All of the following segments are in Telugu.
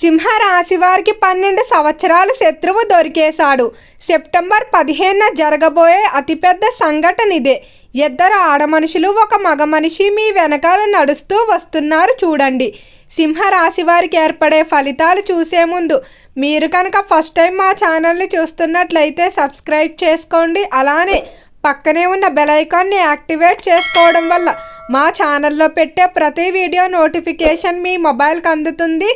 సింహరాశి వారికి పన్నెండు సంవత్సరాలు శత్రువు దొరికేశాడు. సెప్టెంబర్ పదిహేనున జరగబోయే అతిపెద్ద సంఘటన ఇదే ఇద్దరు ఆడమనుషులు ఒక మగ మనిషి మీ వెనకాల నడుస్తూ వస్తున్నారు చూడండి. సింహరాశి వారికి ఏర్పడే ఫలితాలు చూసే ముందు మీరు కనుక ఫస్ట్ టైం మా ఛానల్ని చూస్తున్నట్లయితే సబ్స్క్రైబ్ చేసుకోండి. అలానే పక్కనే ఉన్న బెల్ ఐకాన్ని యాక్టివేట్ చేసుకోవడం వల్ల మా ఛానల్లో పెట్టే ప్రతి వీడియో నోటిఫికేషన్ మీ మొబైల్కి అందుతుంది.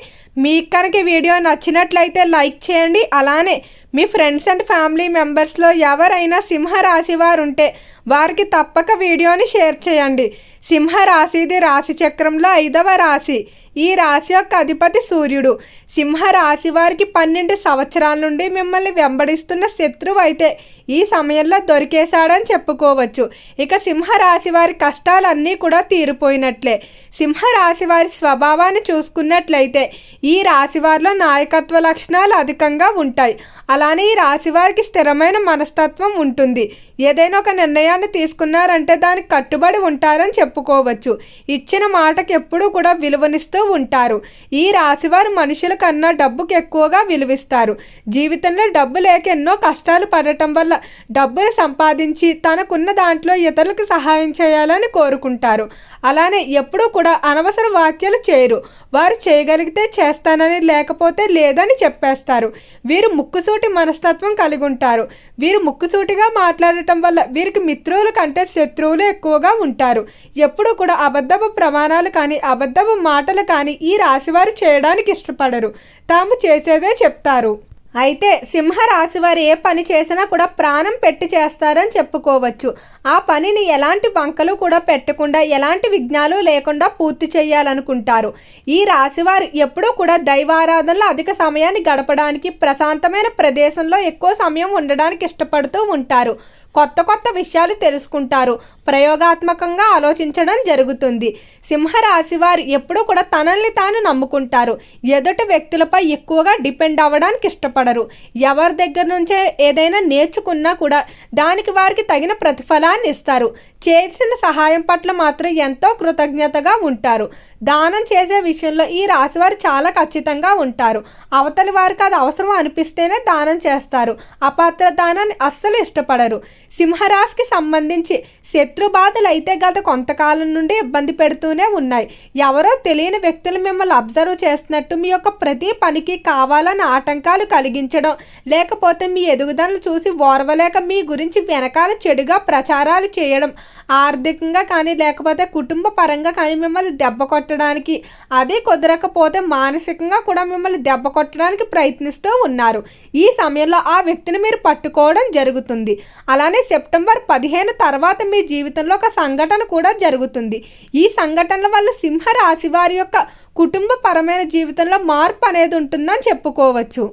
మీకు కనుక వీడియో నచ్చినట్లయితే లైక్ చేయండి. అలానే మీ ఫ్రెండ్స్ అండ్ ఫ్యామిలీ మెంబర్స్లో ఎవరైనా సింహ రాశి వారు ఉంటే వారికి తప్పక వీడియోని షేర్ చేయండి. సింహ రాశిది రాశి చక్రంలో ఐదవ రాశి. ఈ రాశి యొక్క అధిపతి సూర్యుడు. సింహ రాశి వారికి పన్నెండు సంవత్సరాల నుండి మిమ్మల్ని వెంబడిస్తున్న శత్రువు అయితే ఈ సమయంలో దొరికేశాడని చెప్పుకోవచ్చు. ఇక సింహ రాశి వారి కష్టాలన్నీ కూడా తీరిపోయినట్లే. సింహ రాశి వారి స్వభావాన్ని చూసుకున్నట్లయితే ఈ రాశి వారిలో నాయకత్వ లక్షణాలు అధికంగా ఉంటాయి. అలానే ఈ రాశివారికి స్థిరమైన మనస్తత్వం ఉంటుంది. ఏదైనా ఒక నిర్ణయాన్ని తీసుకున్నారంటే దానికి కట్టుబడి ఉంటారని చెప్పుకోవచ్చు. ఇచ్చిన మాటకి ఎప్పుడూ కూడా విలువనిస్తూ ఉంటారు. ఈ రాశివారు మనుషుల కన్నా డబ్బుకి ఎక్కువగా విలువిస్తారు. జీవితంలో డబ్బు లేక ఎన్నో కష్టాలు పడటం వల్ల డబ్బును సంపాదించి తనకున్న దాంట్లో ఇతరులకు సహాయం చేయాలని కోరుకుంటారు. అలానే ఎప్పుడూ కూడా అనవసర వాక్యాలు చేయరు. వారు చేయగలిగితే చేస్తానని లేకపోతే లేదని చెప్పేస్తారు. వీరు ముక్కుసూటి మనస్తత్వం కలిగి ఉంటారు. వీరు ముక్కుసూటిగా మాట్లాడటం వల్ల వీరికి మిత్రుల కంటే శత్రువులు ఎక్కువగా ఉంటారు. ఎప్పుడూ కూడా అబద్ధపు ప్రమాణాలు కానీ అబద్ధపు మాటలు కానీ ఈ రాశివారు చేయడానికి ఇష్టపడరు. తాము చేసేదే చెప్తారు. అయితే సింహరాశి వారు ఏ పని చేసినా కూడా ప్రాణం పెట్టి చేస్తారని చెప్పుకోవచ్చు. ఆ పనిని ఎలాంటి వంకలు కూడా పెట్టకుండా ఎలాంటి విఘ్నాలు లేకుండా పూర్తి చేయాలనుకుంటారు. ఈ రాశివారు ఎప్పుడూ కూడా దైవారాధనలో అధిక సమయాన్ని గడపడానికి ప్రశాంతమైన ప్రదేశంలో ఎక్కువ సమయం ఉండడానికి ఇష్టపడుతూ ఉంటారు. కొత్త కొత్త విషయాలు తెలుసుకుంటారు. ప్రయోగాత్మకంగా ఆలోచించడం జరుగుతుంది. సింహరాశి వారు ఎప్పుడూ కూడా తనల్ని తాను నమ్ముకుంటారు. ఎదుటి వ్యక్తులపై ఎక్కువగా డిపెండ్ అవ్వడానికి ఇష్టపడరు. ఎవరి దగ్గర నుంచే ఏదైనా నేర్చుకున్నా కూడా దానికి వారికి తగిన ప్రతిఫలాన్ని ఇస్తారు. చేసిన సహాయం పట్ల మాత్రం ఎంతో కృతజ్ఞతగా ఉంటారు. దానం చేసే విషయంలో ఈ రాశివారు చాలా ఖచ్చితంగా ఉంటారు. అవతలి వారికి అది అవసరం అనిపిస్తేనే దానం చేస్తారు. అపాత్ర దానాన్ని అస్సలు ఇష్టపడరు. సింహరాశికి సంబంధించి శత్రు బాధలు అయితే గత కొంతకాలం నుండి ఇబ్బంది పెడుతూనే ఉన్నాయి. ఎవరో తెలియని వ్యక్తులు మిమ్మల్ని అబ్జర్వ్ చేస్తున్నట్టు మీ యొక్క ప్రతి పనికి కావాలని ఆటంకాలు కలిగించడం లేకపోతే మీ ఎదుగుదలను చూసి ఓర్వలేక మీ గురించి వెనకాల చెడుగా ప్రచారాలు చేయడం ఆర్థికంగా కానీ లేకపోతే కుటుంబ పరంగా కానీ మిమ్మల్ని దెబ్బ కొట్టడానికి అది కుదరకపోతే మానసికంగా కూడా మిమ్మల్ని దెబ్బ కొట్టడానికి ప్రయత్నిస్తూ ఉన్నారు. ఈ సమయంలో ఆ వ్యక్తిని మీరు పట్టుకోవడం జరుగుతుంది. అలానే సెప్టెంబర్ పదిహేను తర్వాత మీ జీవితంలో ఒక సంఘటన కూడా జరుగుతుంది. ఈ సంఘటనల వల్ల సింహ రాశి వారి యొక్క కుటుంబపరమైన జీవితంలో మార్పు అనేది ఉంటుందని చెప్పుకోవచ్చు.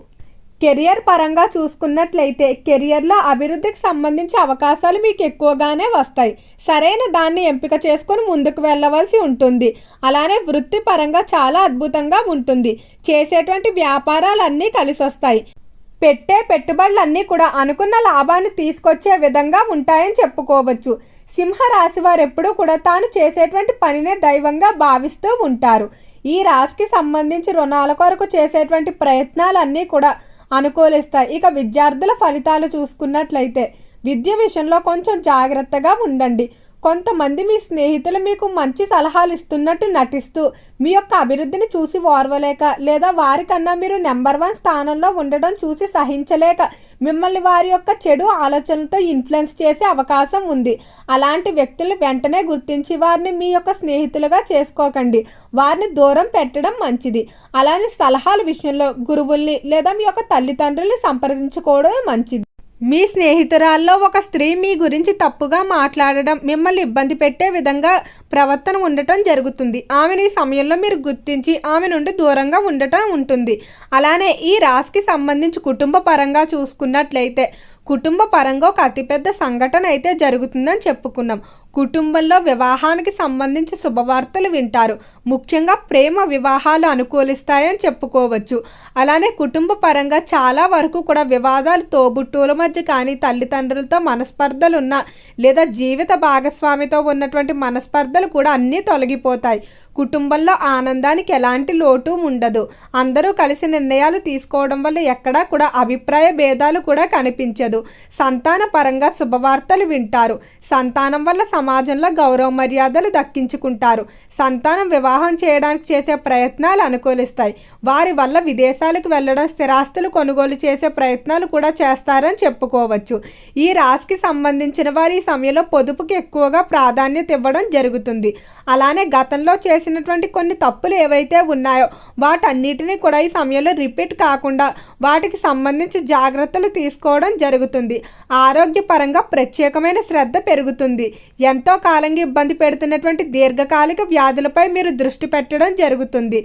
కెరియర్ పరంగా చూసుకున్నట్లయితే కెరియర్లో అభివృద్ధికి సంబంధించి అవకాశాలు మీకు ఎక్కువగానే వస్తాయి. సరైన దాన్ని ఎంపిక చేసుకొని ముందుకు వెళ్ళవలసి ఉంటుంది. అలానే వృత్తిపరంగా చాలా అద్భుతంగా ఉంటుంది. చేసేటువంటి వ్యాపారాలన్నీ కలిసి వస్తాయి పెట్టే పెట్టుబడులన్నీ కూడా అనుకున్న లాభాన్ని తీసుకొచ్చే విధంగా ఉంటాయని చెప్పుకోవచ్చు. సింహ రాశి వారు ఎప్పుడూ కూడా తాను చేసేటువంటి పనినే దైవంగా భావిస్తూ ఉంటారు. ఈ రాశికి సంబంధించి రుణాల కొరకు చేసేటువంటి ప్రయత్నాలన్నీ కూడా అనుకూలిస్తాయి. ఇక విద్యార్థుల ఫలితాలు చూసుకున్నట్లయితే విద్య విషయంలో కొంచెం జాగ్రత్తగా ఉండండి. కొంతమంది మీ స్నేహితులు మీకు మంచి సలహాలు ఇస్తున్నట్టు నటిస్తూ మీ యొక్క అభివృద్ధిని చూసి ఓర్వలేక లేదా వారికన్నా మీరు నెంబర్ వన్ స్థానంలో ఉండడం చూసి సహించలేక మిమ్మల్ని వారి యొక్క చెడు ఆలోచనలతో ఇన్ఫ్లుయెన్స్ చేసే అవకాశం ఉంది. అలాంటి వ్యక్తులు వెంటనే గుర్తించి వారిని మీ యొక్క స్నేహితులుగా చేసుకోకండి. వారిని దూరం పెట్టడం మంచిది. అలానే సలహాల విషయంలో గురువుల్ని లేదా మీ యొక్క తల్లిదండ్రుల్ని సంప్రదించుకోవడమే మంచిది. మీ స్నేహితురాల్లో ఒక స్త్రీ మీ గురించి తప్పుగా మాట్లాడడం మిమ్మల్ని ఇబ్బంది పెట్టే విధంగా ప్రవర్తన ఉండటం జరుగుతుంది. ఆమెని ఈ సమయంలో మీరు గుర్తించి ఆమె నుండి దూరంగా ఉండటం ఉంటుంది. అలానే ఈ రాశికి సంబంధించి కుటుంబ పరంగా చూసుకున్నట్లయితే కుటుంబ పరంగా ఒక అతిపెద్ద సంఘటన అయితే జరుగుతుందని చెప్పుకున్నాం. కుటుంబంలో వివాహానికి సంబంధించి శుభవార్తలు వింటారు. ముఖ్యంగా ప్రేమ వివాహాలు అనుకూలిస్తాయని చెప్పుకోవచ్చు. అలానే కుటుంబ పరంగా చాలా వరకు కూడా వివాదాలు తోబుట్టువుల మధ్య కానీ తల్లిదండ్రులతో మనస్పర్ధలు ఉన్న లేదా జీవిత భాగస్వామితో ఉన్నటువంటి మనస్పర్ధలు కూడా అన్నీ తొలగిపోతాయి. కుటుంబంలో ఆనందానికి ఎలాంటి లోటు ఉండదు. అందరూ కలిసి నిర్ణయాలు తీసుకోవడం వల్ల ఎక్కడా కూడా అభిప్రాయ భేదాలు కూడా కనిపించదు. సంతాన పరంగా శుభవార్తలు వింటారు. సంతానం వల్ల సమాజంలో గౌరవ మర్యాదలు దక్కించుకుంటారు. సంతానం వివాహం చేయడానికి చేసే ప్రయత్నాలు అనుకూలిస్తాయి. వారి వల్ల విదేశాలకు వెళ్ళడం స్థిరాస్తులు కొనుగోలు చేసే ప్రయత్నాలు కూడా చేస్తారని చెప్పుకోవచ్చు. ఈ రాశికి సంబంధించిన వారు ఈ సమయంలో పొదుపుకి ఎక్కువగా ప్రాధాన్యత ఇవ్వడం జరుగుతుంది. అలానే గతంలో చేసినటువంటి కొన్ని తప్పులు ఏవైతే ఉన్నాయో వాటన్నిటినీ కూడా ఈ సమయంలో రిపీట్ కాకుండా వాటికి సంబంధించి జాగ్రత్తలు తీసుకోవడం జరుగుతుంది. ఆరోగ్యపరంగా ప్రత్యేకమైన శ్రద్ధ పెరుగుతుంది. ఎంతో కాలంగా ఇబ్బంది పెడుతున్నటువంటి దీర్ఘకాలిక వ్యాధులపై మీరు దృష్టి పెట్టడం జరుగుతుంది.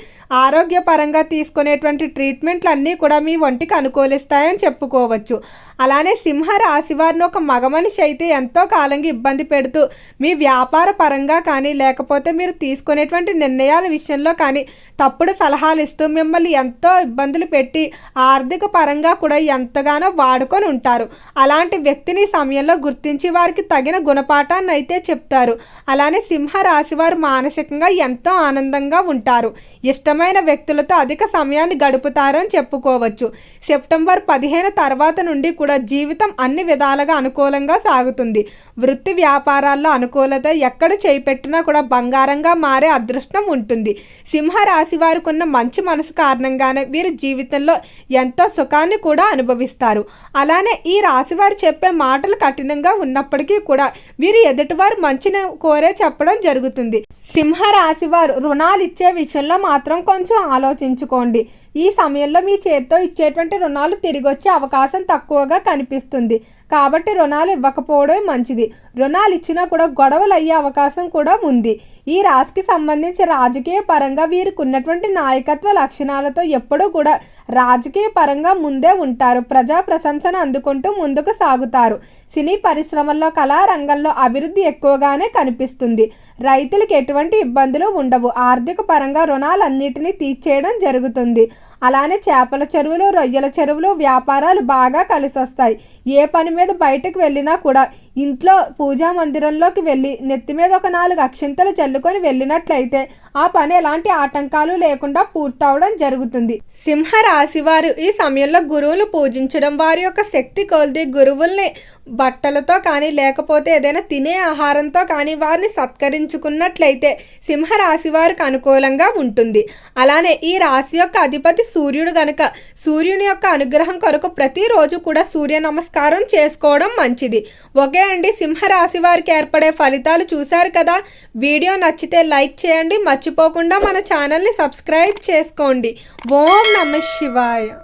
ఆరోగ్యపరంగా తీసుకునేటువంటి ట్రీట్మెంట్లు అన్నీ కూడా మీ ఒంటికి అనుకూలిస్తాయని చెప్పుకోవచ్చు. అలానే సింహ రాశి వారిని ఒక మగ మనిషి అయితే ఎంతో కాలంగా ఇబ్బంది పెడుతూ మీ వ్యాపార పరంగా కానీ లేకపోతే మీరు తీసుకునేటువంటి నిర్ణయాల విషయంలో కానీ తప్పుడు సలహాలు ఇస్తూ మిమ్మల్ని ఎంతో ఇబ్బందులు పెట్టి ఆర్థిక పరంగా కూడా ఎంతగానో వాడుకొని ఉంటారు. అలాంటి వ్యక్తిని సమయంలో గుర్తించి వారికి తగిన గుణపాఠాన్ని అయితే చెప్తారు. అలానే సింహ రాశి వారు మానసికంగా ఎంతో ఆనందంగా ఉంటారు. ఇష్టమైన వ్యక్తులతో అధిక సమయాన్ని గడుపుతారని చెప్పుకోవచ్చు. సెప్టెంబర్ పదిహేను తర్వాత నుండి కూడా జీవితం అన్ని విధాలుగా అనుకూలంగా సాగుతుంది. వృత్తి వ్యాపారాల్లో అనుకూలత ఎక్కడ చేపెట్టినా కూడా బంగారంగా మారే అదృష్టం ఉంటుంది. సింహ రాశి వారికి ఉన్న మంచి మనసు కారణంగానే వీరు జీవితంలో ఎంతో సుఖాన్ని కూడా అనుభవిస్తారు. అలానే ఈ రాశి వారు చెప్పే మాటలు కఠినంగా ఉన్నప్పటికీ కూడా వీరు ఎదుటివారు మంచిని కోరే చెప్పడం జరుగుతుంది. సింహ రాశి వారు రుణాలు ఇచ్చే విషయంలో మాత్రం కొంచెం ఆలోచించుకోండి. ఈ సమయంలో మీ చేతితో ఇచ్చేటువంటి రుణాలు తిరిగి వచ్చే అవకాశం తక్కువగా కనిపిస్తుంది. కాబట్టి రుణాలు ఇవ్వకపోవడమే మంచిది. రుణాలు ఇచ్చినా కూడా గొడవలు అయ్యే అవకాశం కూడా ఉంది. ఈ రాశికి సంబంధించి రాజకీయ పరంగా వీరికి ఉన్నటువంటి నాయకత్వ లక్షణాలతో ఎప్పుడూ కూడా రాజకీయ పరంగా ముందే ఉంటారు. ప్రజా ప్రశంసను అందుకుంటూ ముందుకు సాగుతారు. సినీ పరిశ్రమల్లో కళారంగంలో అభివృద్ధి ఎక్కువగానే కనిపిస్తుంది. రైతులకు ఎటువంటి ఇబ్బందులు ఉండవు. ఆర్థిక పరంగా రుణాలన్నిటినీ తీర్చేయడం జరుగుతుంది. అలానే చేపల చెరువులు రొయ్యల చెరువులు వ్యాపారాలు బాగా కలిసొస్తాయి. ఏ పని మీద బయటకు వెళ్ళినా కూడా ఇంట్లో పూజా మందిరంలోకి వెళ్ళి నెత్తి మీద ఒక నాలుగు అక్షింతలు చల్లుకొని వెళ్ళినట్లయితే ఆ పని ఎలాంటి ఆటంకాలు లేకుండా పూర్తవడం జరుగుతుంది. సింహ రాశివారు ఈ సమయంలో గురువులు పూజించడం వారి యొక్క శక్తి కొలిది గురువుల్ని బట్టలతో కానీ లేకపోతే ఏదైనా తినే ఆహారంతో కానీ వారిని సత్కరించుకున్నట్లయితే సింహరాశి వారికి అనుకూలంగా ఉంటుంది. అలానే ఈ రాశి యొక్క అధిపతి సూర్యుడు గనుక సూర్యుని యొక్క అనుగ్రహం కొరకు ప్రతిరోజు కూడా సూర్య నమస్కారం చేసుకోవడం మంచిది. ఓకే అండి సింహరాశి వారికి ఏర్పడే ఫలితాలు చూశారు కదా? వీడియో నచ్చితే లైక్ చేయండి. మర్చిపోకుండా మన ఛానల్ని సబ్స్క్రైబ్ చేసుకోండి. ఓం నమ శివాయ.